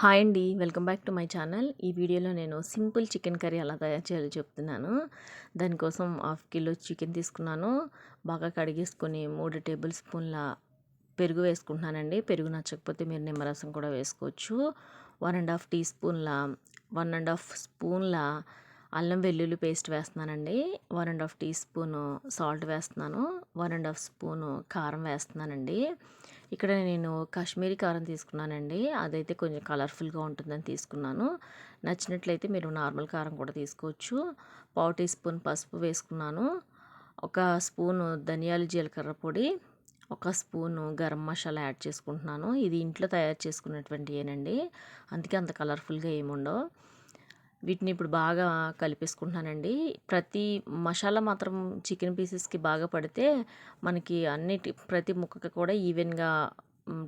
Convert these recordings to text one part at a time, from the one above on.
Hi అండి. Welcome back to my channel. ఈ వీడియోలో నేను సింపుల్ చికెన్ కర్రీ ఎలా తయారు చేయాలో చెప్తున్నాను. దానికోసం హాఫ్ కిలో చికెన్ తీసుకున్నాను. బాగా కడిగేసుకొని మూడు టేబుల్ స్పూన్ల పెరుగు వేసుకుంటున్నానండి. పెరుగు నచ్చకపోతే మీరు నిమ్మరసం కూడా వేసుకోవచ్చు. వన్ అండ్ హాఫ్ టీ స్పూన్ల వన్ అండ్ హాఫ్ స్పూన్ల అల్లం వెల్లుల్లి పేస్ట్ వేస్తున్నానండి. One and half tea spoon salt వేస్తున్నాను. వన్ అండ్ హాఫ్ స్పూను కారం వేస్తున్నానండి. ఇక్కడ నేను కాశ్మీరీ కారం తీసుకున్నానండి. అదైతే కొంచెం కలర్ఫుల్గా ఉంటుందని తీసుకున్నాను. నచ్చినట్లయితే మీరు నార్మల్ కారం కూడా తీసుకోవచ్చు. పావు టీ స్పూన్ పసుపు వేసుకున్నాను. ఒక స్పూను ధనియాల జీలకర్ర పొడి ఒక స్పూను గరం మసాలా యాడ్ చేసుకుంటున్నాను. ఇది ఇంట్లో తయారు చేసుకున్నటువంటి ఏనండి అందుకే అంత కలర్ఫుల్గా ఏముండవు. వీటిని ఇప్పుడు బాగా కలిపేసుకుంటున్నానండి. ప్రతి మసాలా మాత్రం చికెన్ పీసెస్కి బాగా పడితే మనకి అన్నిటి ప్రతి ముక్కకి కూడా ఈవెన్గా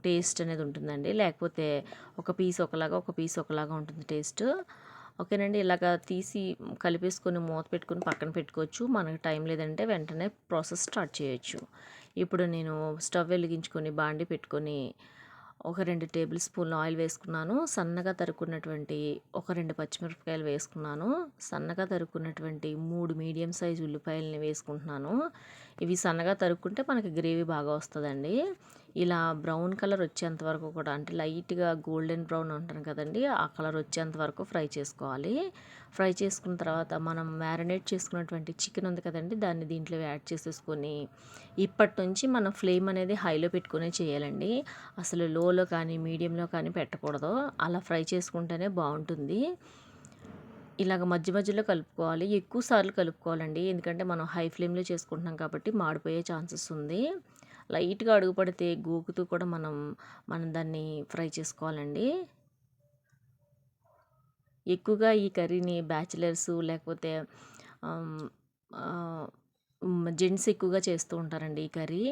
టేస్ట్ అనేది ఉంటుందండి. లేకపోతే ఒక పీస్ ఒకలాగా ఒక పీస్ ఒకలాగా ఉంటుంది టేస్ట్. ఓకేనండి. ఇలాగ తీసి కలిపేసుకొని మూత పెట్టుకొని పక్కన పెట్టుకోవచ్చు. మనకు టైం లేదంటే వెంటనే ప్రాసెస్ స్టార్ట్ చేయొచ్చు. ఇప్పుడు నేను స్టవ్ వెలిగించుకొని బాండి పెట్టుకొని ఒక రెండు టేబుల్ స్పూన్ల ఆయిల్ వేసుకున్నాను. సన్నగా తరుక్కున్నటువంటి ఒక రెండు పచ్చిమిరపకాయలు వేసుకున్నాను. సన్నగా తరుక్కున్నటువంటి మూడు మీడియం సైజు ఉల్లిపాయలని వేసుకుంటున్నాను. ఇవి సన్నగా తరుక్కుంటే మనకి గ్రేవీ బాగా వస్తుందండి. ఇలా బ్రౌన్ కలర్ వచ్చేంత వరకు కూడా అంటే లైట్గా గోల్డెన్ బ్రౌన్ ఉంటుంది కదండి ఆ కలర్ వచ్చేంత వరకు ఫ్రై చేసుకోవాలి. ఫ్రై చేసుకున్న తర్వాత మనం మ్యారినేట్ చేసుకున్నటువంటి చికెన్ ఉంది కదండి దాన్ని దీంట్లో యాడ్ చేసేసుకొని ఇప్పటి నుంచి మనం ఫ్లేమ్ అనేది హైలో పెట్టుకునే చేయాలండి. అసలు లోలో కానీ మీడియంలో కానీ పెట్టకూడదు. అలా ఫ్రై చేసుకుంటేనే బాగుంటుంది. ఇలాగ మధ్య మధ్యలో కలుపుకోవాలి. ఎక్కువ సార్లు కలుపుకోవాలండి. ఎందుకంటే మనం హై ఫ్లేమ్లో చేసుకుంటున్నాం కాబట్టి మాడిపోయే ఛాన్సెస్ ఉంది. లైట్గా అడుగుపడితే గోకుతూ కూడా మనం మనం దాన్ని ఫ్రై చేసుకోవాలండి. ఎక్కువగా ఈ కర్రీని బ్యాచిలర్స్ లేకపోతే జెంట్స్ ఎక్కువగా చేస్తూ ఉంటారండి ఈ కర్రీ.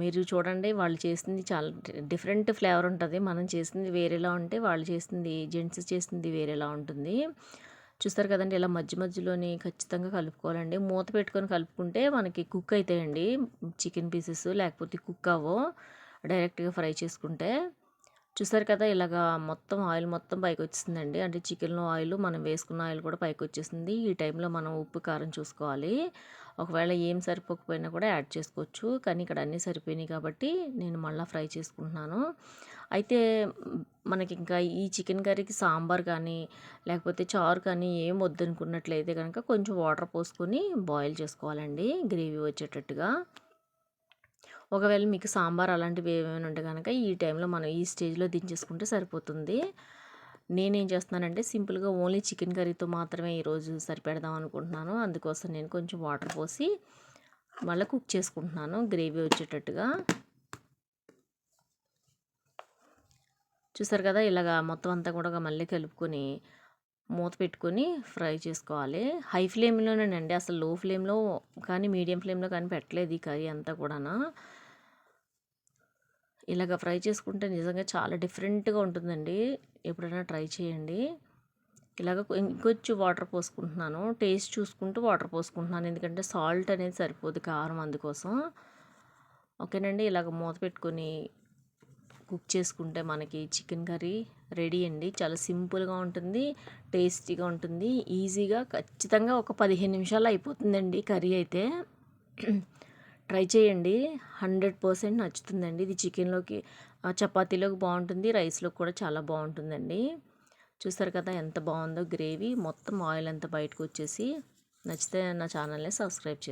మీరు చూడండి వాళ్ళు చేసింది చాలా డిఫరెంట్ ఫ్లేవర్ ఉంటుంది. మనం చేసింది వేరేలా ఉంటే వాళ్ళు చేసింది జెంట్స్ చేసింది వేరేలా ఉంటుంది. చూస్తారు కదండి ఇలా మధ్య మధ్యలోని ఖచ్చితంగా కలుపుకోవాలండి. మూత పెట్టుకొని కలుపుకుంటే మనకి కుక్ అవుతాయండి. చికెన్ పీసెస్ లేకపోతే కుక్ అవ్వో డైరెక్ట్గా ఫ్రై చేసుకుంటే చూసారు కదా ఇలాగా మొత్తం ఆయిల్ మొత్తం పైకి వచ్చేసిందండి అంటే చికెన్లో ఆయిల్ మనం వేసుకున్న ఆయిల్ కూడా పైకి వచ్చేసింది ఈ టైంలో మనం ఉప్పు కారం చూసుకోవాలి. ఒకవేళ ఏం సరిపోకపోయినా కూడా యాడ్ చేసుకోవచ్చు. కానీ ఇక్కడ అన్నీ సరిపోయినాయి కాబట్టి నేను మళ్ళీ ఫ్రై చేసుకుంటున్నాను. అయితే మనకి ఇంకా ఈ చికెన్ కర్రీకి సాంబార్ కానీ లేకపోతే చారు కానీ ఏం వద్దనుకున్నట్లయితే కనుక కొంచెం వాటర్ పోసుకొని బాయిల్ చేసుకోవాలండి. గ్రేవీ వచ్చేటట్టుగా. ఒకవేళ మీకు సాంబార్ అలాంటివి ఏమైనా ఉంటే కనుక ఈ టైంలో మనం ఈ స్టేజ్లో దించేసుకుంటే సరిపోతుంది. నేనేం చేస్తున్నానంటే సింపుల్గా ఓన్లీ చికెన్ కర్రీతో మాత్రమే ఈరోజు సరిపెడదాం అనుకుంటున్నాను. అందుకోసం నేను కొంచెం వాటర్ పోసి మళ్ళీ కుక్ చేసుకుంటున్నాను. గ్రేవీ వచ్చేటట్టుగా. చూసారు కదా ఇలాగా మొత్తం అంతా కూడా మళ్ళీ కలుపుకొని మూత పెట్టుకొని ఫ్రై చేసుకోవాలి. హై ఫ్లేమ్లోనేనండి అసలు లో ఫ్లేమ్లో కానీ మీడియం ఫ్లేమ్లో కానీ పెట్టలేదు ఈ కర్రీ అంతా కూడా ఇలాగ ఫ్రై చేసుకుంటే నిజంగా చాలా డిఫరెంట్గా ఉంటుందండి. ఎప్పుడైనా ట్రై చేయండి. ఇలాగ ఇంకొంచెం వాటర్ పోసుకుంటున్నాను. టేస్ట్ చూసుకుంటూ వాటర్ పోసుకుంటున్నాను. ఎందుకంటే సాల్ట్ అనేది సరిపోదు కారం అందుకోసం. ఓకేనండి. ఇలాగ మూత పెట్టుకొని కుక్ చేసుకుంటే మనకి చికెన్ కర్రీ రెడీ అండి. చాలా సింపుల్గా ఉంటుంది టేస్టీగా ఉంటుంది ఈజీగా ఖచ్చితంగా ఒక పదిహేను నిమిషాలు అయిపోతుందండి కర్రీ అయితే. ట్రై చేయండి. హండ్రెడ్ పర్సెంట్ నచ్చుతుందండి. ఇది చికెన్లోకి చపాతీలోకి బాగుంటుంది. రైస్లోకి కూడా చాలా బాగుంటుందండి. చూస్తారు కదా ఎంత బాగుందో గ్రేవీ. మొత్తం ఆయిల్ అంతా బయటకు వచ్చేసి నచ్చితే నా ఛానల్ని సబ్స్క్రైబ్ చేయండి.